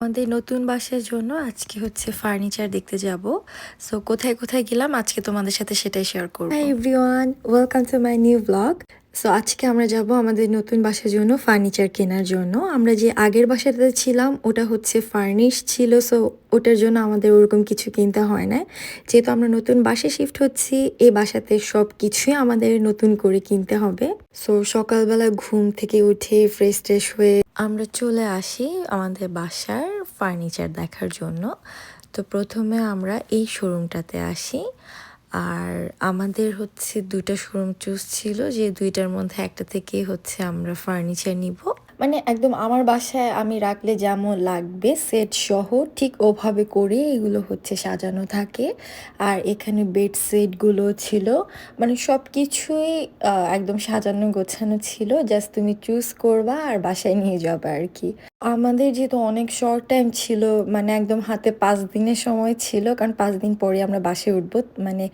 আমাদের নতুন বাসার জন্য আজকে হচ্ছে ফার্নিচার দেখতে যাব। সো কোথায় কোথায় গেলাম? আজকে তোমাদের সাথে সেটাই শেয়ার করব। Hi everyone welcome to my new blog so আজকে আমরা যাব আমাদের নতুন বাসার জন্য ফার্নিচার কেনার জন্য। আমরা যে আগের বাসাটাতে ছিলাম, ওটা হচ্ছে ফার্নিশ ছিল সো ওটার জন্য আমাদের ওরকম কিছু কিনতে হয় না যেহেতু আমরা নতুন বাসে শিফট হচ্ছি এই বাসাতে সব কিছুই আমাদের নতুন করে কিনতে হবে। সো সকালবেলা ঘুম থেকে উঠে ফ্রেশ ট্রেশ হয়ে আমরা চলে আসি আমাদের বাসার ফার্নিচার দেখার জন্য। তো প্রথমে আমরা এই শোরুমটাতে আসি। আর আমাদের হচ্ছে দুইটা শোরুম চুজ ছিল, যে দুইটার মধ্যে একটা থেকে হচ্ছে আমরা ফার্নিচার নিব। মানে একদম আমার বাসায় আমি রাখলে যেমন লাগবে সেট সহ ঠিক ওভাবে করে এগুলো হচ্ছে সাজানো থাকে। আর এখানে বেড সেটগুলো ছিল মানে সব কিছুই একদম সাজানো গোছানো ছিল জাস্ট তুমি চুজ করবা আর বাসায় নিয়ে যাবে আর কি। আমাদের যেহেতু অনেক শর্ট টাইম ছিল মানে একদম হাতে পাঁচ দিনের সময় ছিল, কারণ পাঁচ দিন পরে আমরা বাসে উঠবো মানে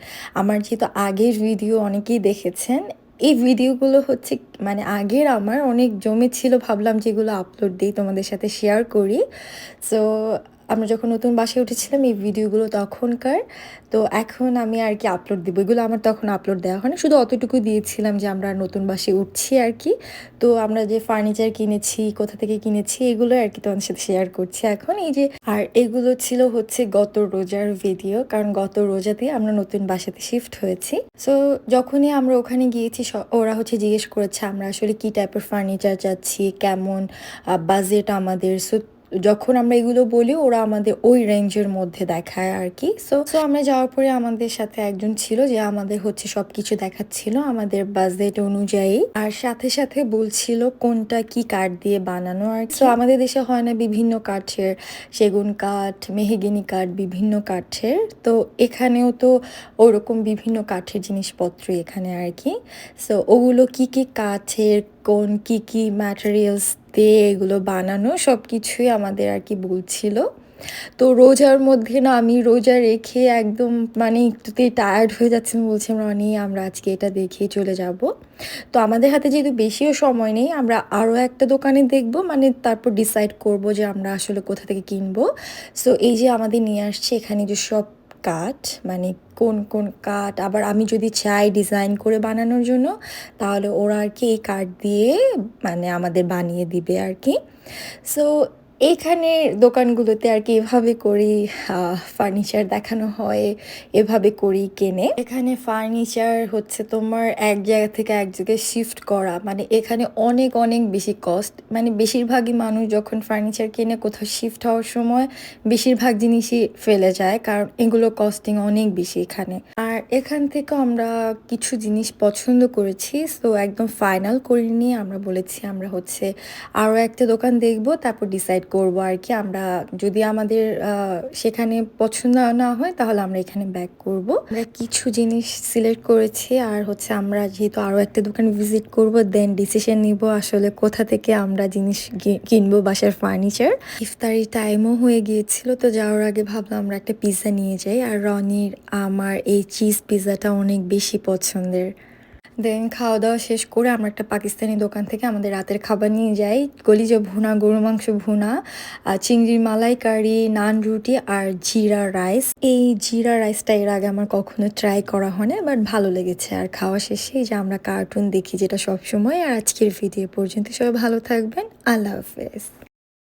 আমার যেহেতু আগের ভিডিও অনেকেই দেখেছেন এই ভিডিওগুলো হচ্ছে মানে আগের আমার, অনেক জমে ছিল, ভাবলাম যেগুলো আপলোড দিই তোমাদের সাথে শেয়ার করি। সো আমরা যখন নতুন বাসায় উঠেছিলাম, এই ভিডিওগুলো তখনকার। তো এখন আমি আর কি আপলোড দিব। এগুলো আমার তখন আপলোড দেওয়া হয় না। শুধু অতটুকু দিয়েছিলাম যে আমরা নতুন বাসায় উঠছি আর কি। তো আমরা যে ফার্নিচার কিনেছি, কোথা থেকে কিনেছি এগুলো আর কি তোমাদের সাথে শেয়ার করছি এখন। এই যে, আর এগুলো ছিল হচ্ছে গত রোজার ভিডিও কারণ গত রোজাতে আমরা নতুন বাসাতে শিফট হয়েছি। সো যখনই আমরা ওখানে গিয়েছি ওরা হচ্ছে জিজ্ঞেস করেছে, আমরা আসলে কি টাইপের ফার্নিচার চাচ্ছি, কেমন বাজেট আমাদের। সো যখন আমরা এগুলো বলি, ওরা আমাদের ওই রেঞ্জের মধ্যে দেখায় আর কি সো সো আমরা যাওয়ার পরে আমাদের সাথে একজন ছিল যে আমাদের হচ্ছে সবকিছু দেখাচ্ছিল আমাদের বাজেট অনুযায়ী। আর সাথে সাথে বলছিল কোনটা কি কাঠ দিয়ে বানানো আর সো আমাদের দেশে হয় না বিভিন্ন কাঠের, সেগুন কাঠ, মেহেগিনি কাঠ, বিভিন্ন কাঠের। তো এখানেও তো ওরকম বিভিন্ন কাঠের জিনিসপত্র এখানে আর কি। সো ওগুলো কি কি কাঠের, কোন কি কি ম্যাটেরিয়ালস দিয়ে এগুলো বানানো সব কিছুই আমাদের আর কি বলছিল তো রোজার মধ্যে না আমি রোজা রেখে একদম মানে একটুতেই টায়ার্ড হয়ে যাচ্ছি। বলছি আমরা নিয়ে আমরা আজকে এটা দেখেই চলে যাব। তো আমাদের হাতে যেহেতু বেশিও সময় নেই, আমরা আরও একটা দোকানে দেখব। মানে তারপর ডিসাইড করব যে আমরা আসলে কোথা থেকে কিনবো। সো এই যে আমাদের নিয়ে আসছে, এখানে যে সব কাঠ মানে কোন কোন কাঠ? আবার আমি যদি চাই ডিজাইন করে বানানোর জন্য, তাহলে ওরা আর কি এই কাঠ দিয়ে মানে আমাদের বানিয়ে দিবে আর কি। সো এইখানে দোকানগুলোতে আর কি এভাবে করেই ফার্নিচার দেখানো হয়, এভাবে করেই কেনে। এখানে ফার্নিচার হচ্ছে তোমার এক জায়গা থেকে এক জায়গায় শিফট করা। মানে এখানে অনেক অনেক বেশি কস্ট মানে বেশিরভাগই মানুষ যখন ফার্নিচার কেনে কোথাও শিফট হওয়ার সময়, বেশিরভাগ জিনিসই ফেলে যায়, কারণ এগুলো কস্টিং অনেক বেশি এখানে। আর এখান থেকে আমরা কিছু জিনিস পছন্দ করেছি। সো একদম ফাইনাল করিনি। আমরা বলেছি আমরা হচ্ছে আরও একটা দোকান দেখব, তারপর ডিসাইড করব আর কি। আমরা যদি আমাদের সেখানে পছন্দ না হয়, তাহলে আমরা এখানে ব্যাক করব। আমরা কিছু জিনিস সিলেক্ট করেছি আর হচ্ছে আমরা যেহেতু আরও একটা দোকান ভিজিট করব দেন ডিসিশন নিব আসলে কোথা থেকে আমরা জিনিস কিনবো বাসার ফার্নিচার ইফতারি টাইমও হয়ে গিয়েছিল, তো যাওয়ার আগে ভাবলাম আমরা একটা পিৎজা নিয়ে যাই। আর রনির, আমার, এই চিজ পিৎজাটা অনেক বেশি পছন্দের। দেন খাওয়া দাওয়া শেষ করে আমরা একটা পাকিস্তানি দোকান থেকে আমাদের রাতের খাবার নিয়ে যাই। কলিজা ভুনা গরু মাংস ভুনা চিংড়ির মালাইকারি নান রুটি আর জিরা রাইস। এই জিরা রাইসটা এর আগে আমার কখনো ট্রাই করা হয় না বাট ভালো লেগেছে। আর খাওয়া শেষে যে আমরা কার্টুন দেখি যেটা সবসময়, আর আজকের ভিডিও পর্যন্ত সবাই ভালো থাকবেন। আল্লাহ হাফেজ।